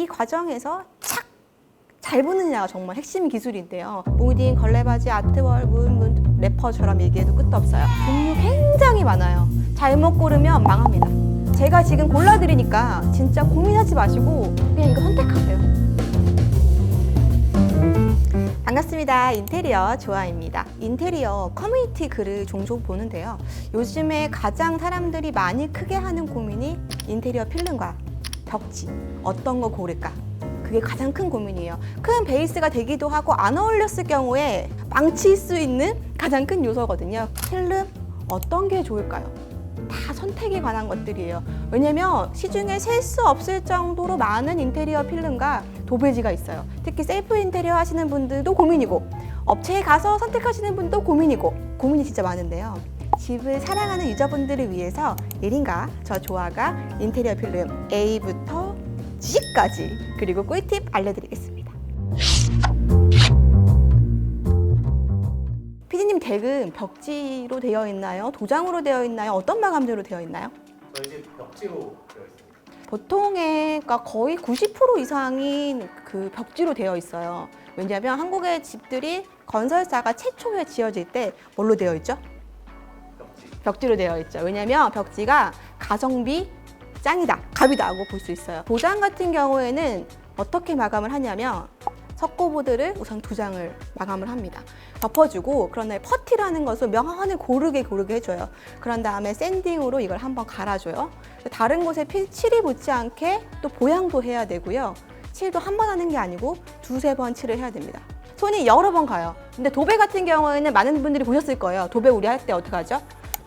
이 과정에서 착! 잘 붙느냐가 정말 핵심 기술인데요. 모딩, 걸레바지, 아트월, 문, 문, 래퍼처럼 얘기해도 끝도 없어요. 종류 굉장히 많아요. 잘못 고르면 망합니다. 제가 지금 골라드리니까 진짜 고민하지 마시고 그냥 이거 선택하세요. 반갑습니다. 인테리어 조아입니다. 인테리어 커뮤니티 글을 종종 보는데요. 요즘에 가장 사람들이 많이 크게 하는 고민이 인테리어 필름과 벽지 어떤 거 고를까? 그게 가장 큰 고민이에요. 큰 베이스가 되기도 하고 안 어울렸을 경우에 망칠 수 있는 가장 큰 요소거든요. 필름 어떤 게 좋을까요? 다 선택에 관한 것들이에요. 왜냐면 시중에 셀 수 없을 정도로 많은 인테리어 필름과 도배지가 있어요. 특히 셀프 인테리어 하시는 분들도 고민이고 업체에 가서 선택하시는 분도 고민이고 고민이 진짜 많은데요. 집을 사랑하는 유저분들을 위해서 1인가 저 조아가 인테리어 필름 A부터 G까지 그리고 꿀팁 알려드리겠습니다. 피디님 댁은 벽지로 되어 있나요? 도장으로 되어 있나요? 어떤 마감재로 되어 있나요? 저희 집 벽지로 되어 있습니다. 보통의 그러니까 거의 90% 이상인 그 벽지로 되어 있어요. 왜냐하면 한국의 집들이 건설사가 최초에 지어질 때 뭘로 되어 있죠? 벽지. 벽지로 되어 있죠. 왜냐하면 벽지가 가성비 짱이다, 갑이다고 볼 수 있어요. 도장 같은 경우에는 어떻게 마감을 하냐면 석고보드를 우선 두 장을 마감을 합니다. 덮어주고 그런 다음에 퍼티라는 것을 명확하게 고르게 고르게 해줘요. 그런 다음에 샌딩으로 이걸 한번 갈아줘요. 다른 곳에 피- 칠이 붙지 않게 또 보양도 해야 되고요. 칠도 한 번 하는 게 아니고 두세 번 칠을 해야 됩니다. 손이 여러 번 가요. 근데 도배 같은 경우에는 많은 분들이 보셨을 거예요. 도배 우리 할 때 어떻게 하죠?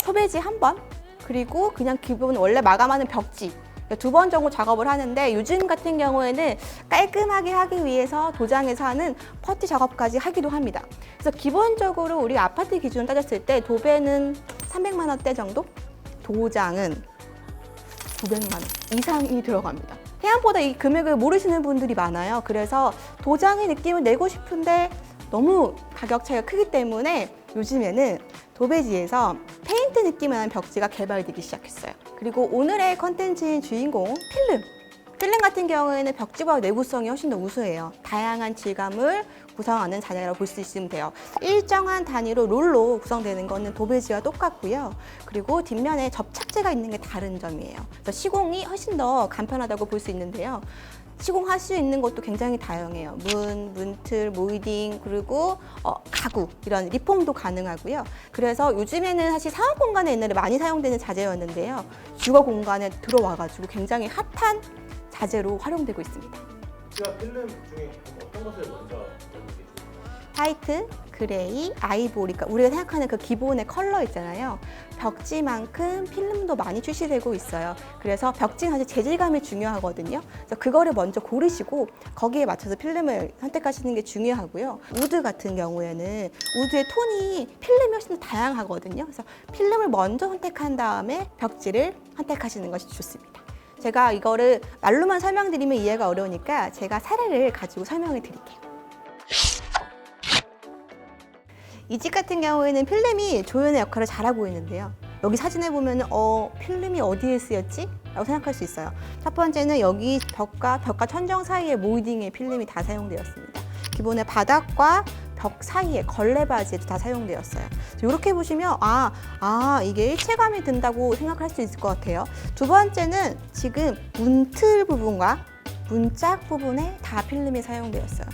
소배지 한 번, 그리고 그냥 기본 원래 마감하는 벽지 두 번 정도 작업을 하는데 요즘 같은 경우에는 깔끔하게 하기 위해서 도장에서 하는 퍼티 작업까지 하기도 합니다. 그래서 기본적으로 우리 아파트 기준 따졌을 때 도배는 300만 원대 정도, 도장은 900만 원 이상이 들어갑니다. 생각보다 이 금액을 모르시는 분들이 많아요. 그래서 도장의 느낌을 내고 싶은데 너무 가격 차이가 크기 때문에 요즘에는 도배지에서 페인트 나는 벽지가 개발되기 시작했어요. 그리고 오늘의 컨텐츠인 주인공 필름. 필름 같은 경우에는 벽지보다 내구성이 훨씬 더 우수해요. 다양한 질감을 구성하는 잔해라고 볼 수 있으면 돼요. 일정한 단위로 롤로 구성되는 거는 도배지와 똑같고요. 그리고 뒷면에 접착제가 있는 게 다른 점이에요. 그래서 시공이 훨씬 더 간편하다고 볼 수 있는데요. 시공할 수 있는 것도 굉장히 다양해요. 문, 문틀, 모이딩, 그리고 어, 가구 이런 리폼도 가능하고요. 그래서 요즘에는 사실 상업 공간에 옛날에 많이 사용되는 자재였는데요. 주거 공간에 들어와가지고 굉장히 핫한 자재로 활용되고 있습니다. 필름 중에 어떤 것을 먼저 넣는 게 좋을까요? 화이트, 그레이, 아이보리, 그러니까 우리가 생각하는 그 기본의 컬러 있잖아요. 벽지만큼 필름도 많이 출시되고 있어요. 그래서 벽지는 사실 재질감이 중요하거든요. 그래서 그거를 먼저 고르시고 거기에 맞춰서 필름을 선택하시는 게 중요하고요. 우드 같은 경우에는 우드의 톤이 필름이 훨씬 더 다양하거든요. 그래서 필름을 먼저 선택한 다음에 벽지를 선택하시는 것이 좋습니다. 제가 이거를 말로만 설명드리면 이해가 어려우니까 제가 사례를 가지고 설명을 드릴게요. 이 집 같은 경우에는 필름이 조연의 역할을 잘하고 있는데요. 여기 사진에 보면 어 필름이 어디에 쓰였지? 라고 생각할 수 있어요. 첫 번째는 여기 벽과 벽과 천정 사이에 모이딩의 필름이 다 사용되었습니다. 기본의 바닥과 벽 사이에 걸레 바지에도 다 사용되었어요. 이렇게 보시면 아, 아 이게 일체감이 든다고 생각할 수 있을 것 같아요. 두 번째는 지금 문틀 부분과 문짝 부분에 다 필름이 사용되었어요.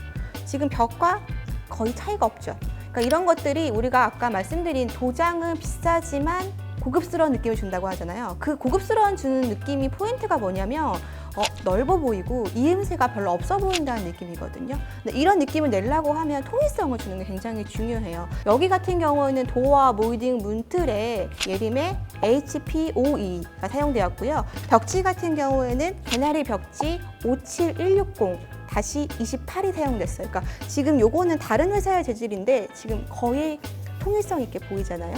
지금 벽과 거의 차이가 없죠. 그러니까 이런 것들이 우리가 아까 말씀드린 도장은 비싸지만 고급스러운 느낌을 준다고 하잖아요. 그 고급스러운 주는 느낌이 포인트가 뭐냐면 어, 넓어 보이고 이음새가 별로 없어 보인다는 느낌이거든요. 근데 이런 느낌을 내려고 하면 통일성을 주는 게 굉장히 중요해요. 여기 같은 경우에는 도어, 모이딩, 문틀에 예림의 HPOE가 사용되었고요. 벽지 같은 경우에는 개나리 벽지 57160 다시 28이 사용됐어요. 그러니까 지금 요거는 다른 회사의 재질인데 지금 거의 통일성 있게 보이잖아요.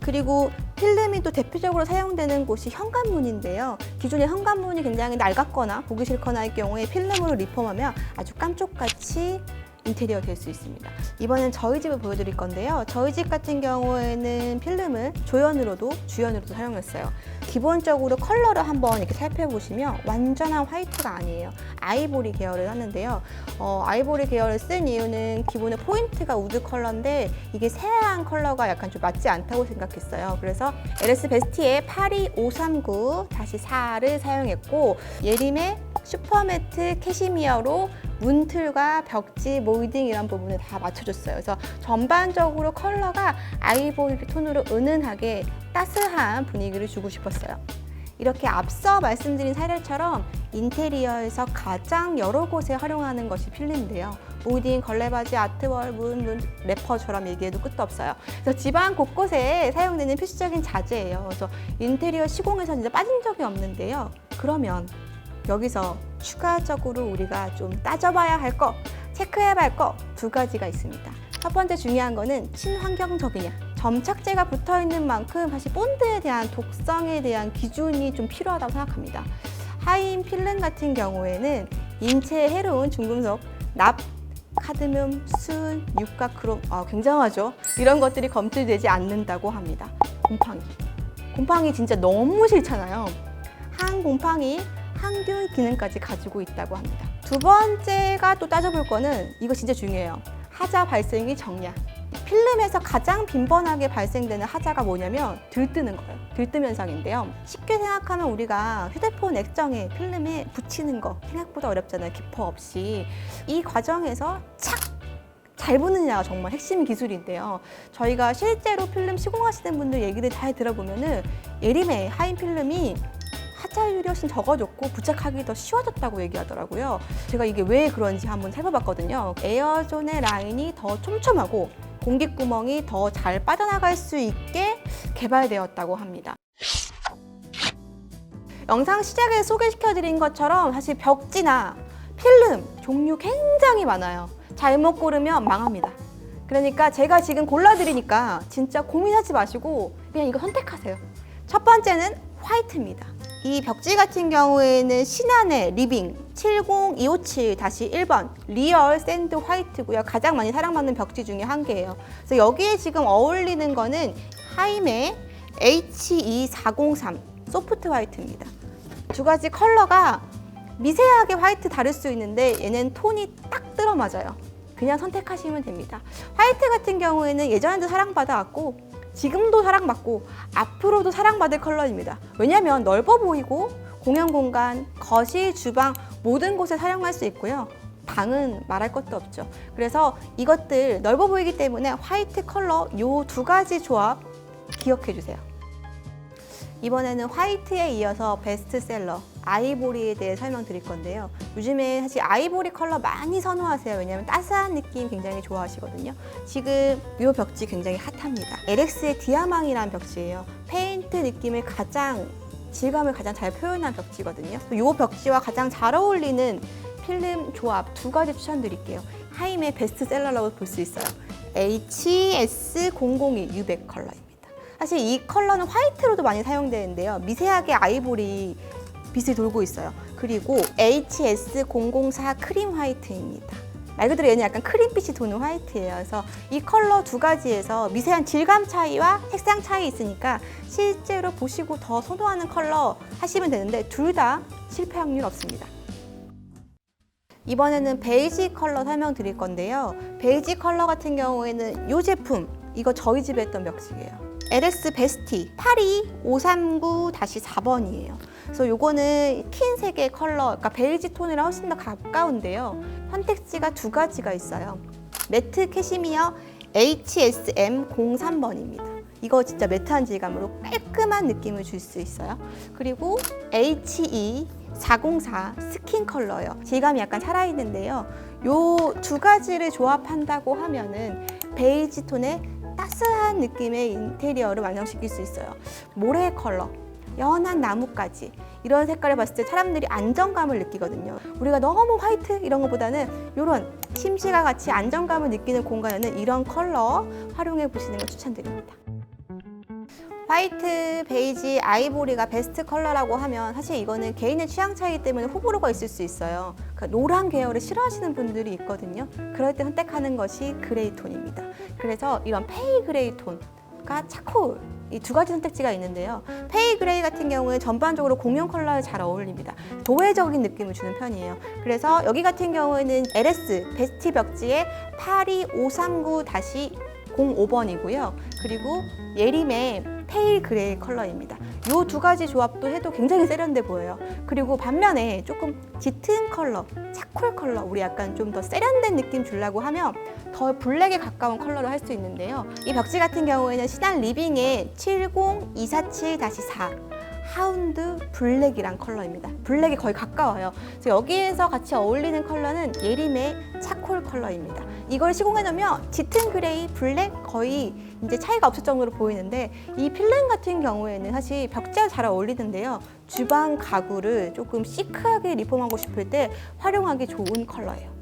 그리고 필름이 또 대표적으로 사용되는 곳이 현관문인데요. 기존의 현관문이 굉장히 낡았거나 보기 싫거나 할 경우에 필름으로 리폼하면 아주 깜쪽같이 인테리어 될 수 있습니다. 이번엔 저희 집을 보여드릴 건데요. 저희 집 같은 경우에는 필름을 조연으로도 주연으로도 사용했어요. 기본적으로 컬러를 한번 이렇게 살펴보시면 완전한 화이트가 아니에요. 아이보리 계열을 하는데요. 어, 아이보리 계열을 쓴 이유는 기본의 포인트가 우드 컬러인데 이게 새하얀 컬러가 약간 좀 맞지 않다고 생각했어요. 그래서 LS 베스티의 82539-4를 사용했고 예림의 슈퍼매트 캐시미어로 문틀과 벽지, 모이딩 이런 부분을 다 맞춰줬어요. 그래서 전반적으로 컬러가 아이보리 톤으로 은은하게 따스한 분위기를 주고 싶었어요. 이렇게 앞서 말씀드린 사례처럼 인테리어에서 가장 여러 곳에 활용하는 것이 필름인데요. 모딩, 걸레바지, 아트월, 문, 문, 래퍼처럼 얘기해도 끝도 없어요. 그래서 집안 곳곳에 사용되는 필수적인 자재예요. 그래서 인테리어 시공에서 진짜 빠진 적이 없는데요. 그러면 여기서 추가적으로 우리가 좀 따져봐야 할 거, 체크해봐야 할거두 가지가 있습니다. 첫 번째 중요한 거는 친환경적이냐. 점착제가 붙어 있는 만큼 사실 본드에 대한 독성에 대한 기준이 좀 필요하다고 생각합니다. 하이인 필름 같은 경우에는 인체에 해로운 중금속, 납, 카드뮴, 수은, 육가, 크롬, 아, 굉장하죠. 이런 것들이 검출되지 않는다고 합니다. 곰팡이. 곰팡이 진짜 너무 싫잖아요. 항곰팡이, 항균 기능까지 가지고 있다고 합니다. 두 번째가 또 따져볼 거는 이거 진짜 중요해요. 하자 발생이 정량. 필름에서 가장 빈번하게 발생되는 하자가 뭐냐면 들뜨는 거예요. 들뜸 현상인데요. 쉽게 생각하면 우리가 휴대폰 액정에 필름에 붙이는 거 생각보다 어렵잖아요. 기포 없이. 이 과정에서 착! 잘 붙느냐가 정말 핵심 기술인데요. 저희가 실제로 필름 시공하시는 분들 얘기를 잘 들어보면은 예림의 하인 필름이 하자율이 훨씬 적어졌고 부착하기 더 쉬워졌다고 얘기하더라고요. 제가 이게 왜 그런지 한번 살펴봤거든요. 에어존의 라인이 더 촘촘하고 공기구멍이 더 잘 빠져나갈 수 있게 개발되었다고 합니다. 영상 시작에 소개시켜드린 것처럼 사실 벽지나 필름 종류 굉장히 많아요. 잘못 고르면 망합니다. 그러니까 제가 지금 골라드리니까 진짜 고민하지 마시고 그냥 이거 선택하세요. 첫 번째는 화이트입니다. 이 벽지 같은 경우에는 신한의 리빙 70257-1번 리얼 샌드 화이트고요. 가장 많이 사랑받는 벽지 중에 한 개예요. 그래서 여기에 지금 어울리는 거는 하임의 HE403 소프트 화이트입니다. 두 가지 컬러가 미세하게 화이트 다를 수 있는데 얘는 톤이 딱 들어맞아요. 그냥 선택하시면 됩니다. 화이트 같은 경우에는 예전에도 사랑받아왔고 지금도 사랑받고 앞으로도 사랑받을 컬러입니다. 왜냐하면 넓어 보이고 공연 공간, 거실, 주방 모든 곳에 사용할 수 있고요. 방은 말할 것도 없죠. 그래서 이것들 넓어 보이기 때문에 화이트 컬러 요 두 가지 조합 기억해 주세요. 이번에는 화이트에 이어서 베스트셀러 아이보리에 대해 설명드릴 건데요. 요즘에 사실 아이보리 컬러 많이 선호하세요. 왜냐하면 따스한 느낌 굉장히 좋아하시거든요. 지금 이 벽지 굉장히 핫합니다. LX의 디아망이라는 벽지예요. 페인트 느낌을 가장 질감을 가장 잘 표현한 벽지거든요. 이 벽지와 가장 잘 어울리는 필름 조합 두 가지 추천드릴게요. 하임의 베스트셀러라고 볼 수 있어요. HS002 유백 컬러입니다. 사실 이 컬러는 화이트로도 많이 사용되는데요. 미세하게 아이보리 빛이 돌고 있어요. 그리고 HS004 크림 화이트입니다. 말 그대로 얘는 약간 크림빛이 도는 화이트예요. 이 컬러 두 가지에서 미세한 질감 차이와 색상 차이 있으니까 실제로 보시고 더 선호하는 컬러 하시면 되는데 둘 다 실패 확률 없습니다. 이번에는 베이지 컬러 설명드릴 건데요. 베이지 컬러 같은 경우에는 이 제품 이거 저희 집에 했던 벽지예요. LS 베스티 82539-4번이에요. 그래서 요거는 흰색의 컬러, 그러니까 베이지 톤이랑 훨씬 더 가까운데요. 선택지가 두 가지가 있어요. 매트 캐시미어 HSM03번입니다. 이거 진짜 매트한 질감으로 깔끔한 느낌을 줄 수 있어요. 그리고 HE404 스킨 컬러요. 질감이 약간 살아있는데요. 요 두 가지를 조합한다고 하면은 베이지 톤의 따스한 느낌의 인테리어를 완성시킬 수 있어요. 모래 컬러, 연한 나뭇가지 이런 색깔을 봤을 때 사람들이 안정감을 느끼거든요. 우리가 너무 화이트 이런 것보다는 이런 심시가 같이 안정감을 느끼는 공간에는 이런 컬러 활용해 보시는 걸 추천드립니다. 화이트, 베이지, 아이보리가 베스트 컬러라고 하면 사실 이거는 개인의 취향 차이 때문에 호불호가 있을 수 있어요. 그러니까 노란 계열을 싫어하시는 분들이 있거든요. 그럴 때 선택하는 것이 그레이 톤입니다. 그래서 이런 페이 그레이 톤과 차콜 이 두 가지 선택지가 있는데요. 페이 그레이 같은 경우는 전반적으로 공용 컬러에 잘 어울립니다. 도회적인 느낌을 주는 편이에요. 그래서 여기 같은 경우에는 LS 베스티 벽지에 82539-05번이고요. 그리고 예림의 페일 그레이 컬러입니다. 이 두 가지 조합도 해도 굉장히 세련돼 보여요. 그리고 반면에 조금 짙은 컬러, 차콜 컬러, 우리 약간 좀 더 세련된 느낌 주려고 하면 더 블랙에 가까운 컬러를 할수 있는데요. 이 벽지 같은 경우에는 신한 리빙의 70247-4 하운드 블랙이란 컬러입니다. 블랙이 거의 가까워요. 그래서 여기에서 같이 어울리는 컬러는 예림의 차콜 컬러입니다. 이걸 시공해 놓으면 짙은 그레이, 블랙 거의 이제 차이가 없을 정도로 보이는데 이 필름 같은 경우에는 사실 벽지와 잘 어울리는데요. 주방 가구를 조금 시크하게 리폼하고 싶을 때 활용하기 좋은 컬러예요.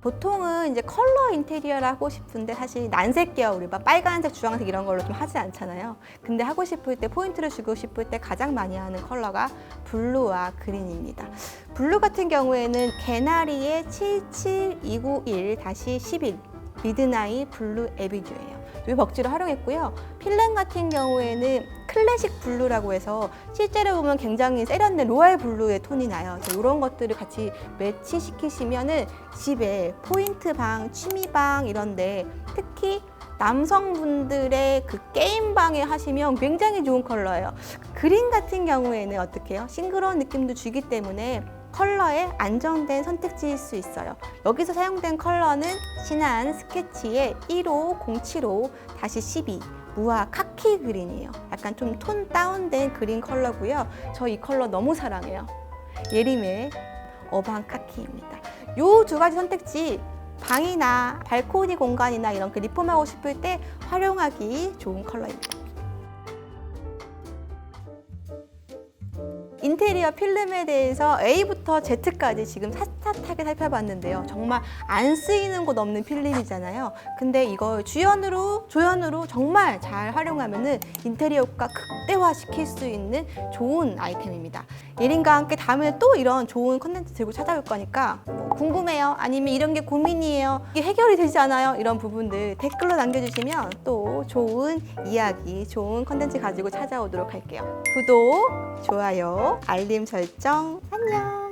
보통은 이제 컬러 인테리어를 하고 싶은데 사실 난색 계열 우리 막 빨간색, 주황색 이런 걸로 좀 하지 않잖아요. 근데 하고 싶을 때 포인트를 주고 싶을 때 가장 많이 하는 컬러가 블루와 그린입니다. 블루 같은 경우에는 개나리의 77291-11 미드나잇 블루 에비뉴예요. 이 벽지를 활용했고요. 필름 같은 경우에는 클래식 블루라고 해서 실제로 보면 굉장히 세련된 로얄 블루의 톤이 나요. 그래서 이런 것들을 같이 매치시키시면은 집에 포인트 방, 취미 방 이런데 특히 남성분들의 그 게임방에 하시면 굉장히 좋은 컬러예요. 그린 같은 경우에는 어떻게 해요? 싱그러운 느낌도 주기 때문에 컬러에 안정된 선택지일 수 있어요. 여기서 사용된 컬러는 신한 스케치의 15075-12 무화 카키 그린이에요. 약간 좀 톤 다운된 그린 컬러고요. 저 이 컬러 너무 사랑해요. 예림의 어반 카키입니다. 요 두 가지 선택지 방이나 발코니 공간이나 이런 그 리폼하고 싶을 때 활용하기 좋은 컬러입니다. 인테리어 필름에 대해서 A부터 Z까지 지금 샅샅하게 살펴봤는데요. 정말 안 쓰이는 곳 없는 필름이잖아요. 근데 이걸 주연으로, 조연으로 정말 잘 활용하면은 인테리어 효과 극대화 시킬 수 있는 좋은 아이템입니다. 예린과 함께 다음에 또 이런 좋은 컨텐츠 들고 찾아올 거니까 뭐 궁금해요? 아니면 이런 게 고민이에요? 이게 해결이 되지 않아요? 이런 부분들 댓글로 남겨주시면 또 좋은 이야기, 좋은 컨텐츠 가지고 찾아오도록 할게요. 구독, 좋아요, 알림 설정, 안녕!